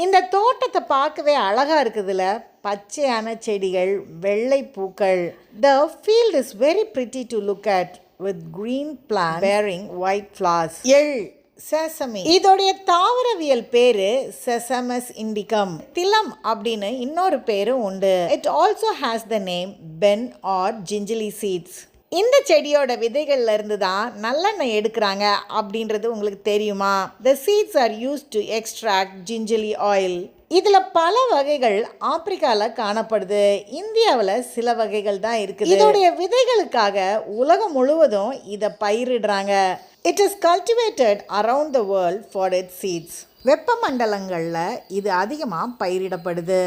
இந்த தோட்டத்தை பார்க்கவே அழகா இருக்குதுல. பச்சையான செடிகள் வெள்ளை பூக்கள். The field is very pretty to look at with green plant bearing white flowers. எள் செசமி. இதோடைய தாவரவியல் பேரு செசமஸ் இண்டிகம். திலம் அப்படின்னு இன்னொரு பேரும் உண்டு. It also has the name benne or gingelly seeds இந்த செடியோட விதைகள்ல இருந்து தான் நல்லெண்ணெய் எடுக்கிறாங்க அப்படின்றது உங்களுக்கு தெரியுமா? The seeds are used to extract gingelly oil இதில் பல வகைகள் ஆப்பிரிக்காவில் காணப்படுது. இந்தியாவில் சில வகைகள் தான் இருக்குது. இதோடைய விதைகளுக்காக உலகம் முழுவதும் இதை பயிரிடுறாங்க. It is cultivated around the world for it seeds வெப்பமண்டலங்களில் இது அதிகமாக பயிரிடப்படுது.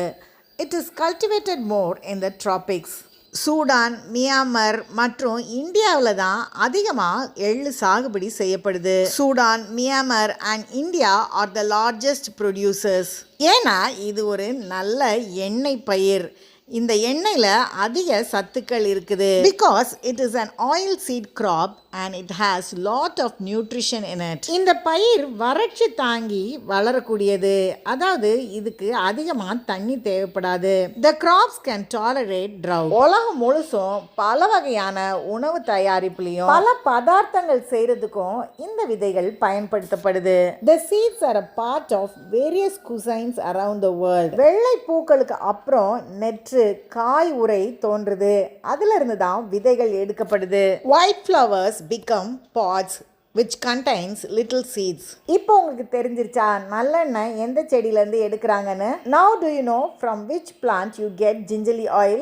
It is cultivated more in the tropics Sudan Myanmar மற்றும் இந்தியாவில் தான் அதிகமாக எள்ளு சாகுபடி செய்யப்படுது. Sudan Myanmar and India are the largest producers ஏன்னா இது ஒரு நல்ல எண்ணெய் பயிர். இந்த எண்ணெயில் அதிக சத்துக்கள் இருக்குது. Because it is an oil seed crop and it has lot of nutrition in it. இந்த பயிர் வறட்சி தாங்கி வளரக்கூடியது. அதாவது இதுக்கு அதிகமாக தண்ணி தேவைப்படாது. The crops can tolerate drought. உலகம் முழுசும் பல வகையான உணவு தயாரிப்புலையும் பல பதார்த்தங்கள் செய்யறதுக்கும் இந்த விதைகள் பயன்படுத்தப்படுது. The seeds are a part of various cuisines around the world வெள்ளை பூக்களுக்கு அப்புறம் நெற்று காய் உரை தோன்றுது. அதுல இருந்து தான் விதைகள் எடுக்கப்படுது. White flowers become pods which contains little seeds. இப்போ உங்களுக்கு தெரிஞ்சிருச்சா நல்லெண்ணெய் எந்த செடியிலேருந்து எடுக்கிறாங்கன்னு? Now do you know from which plant you get gingerly oil?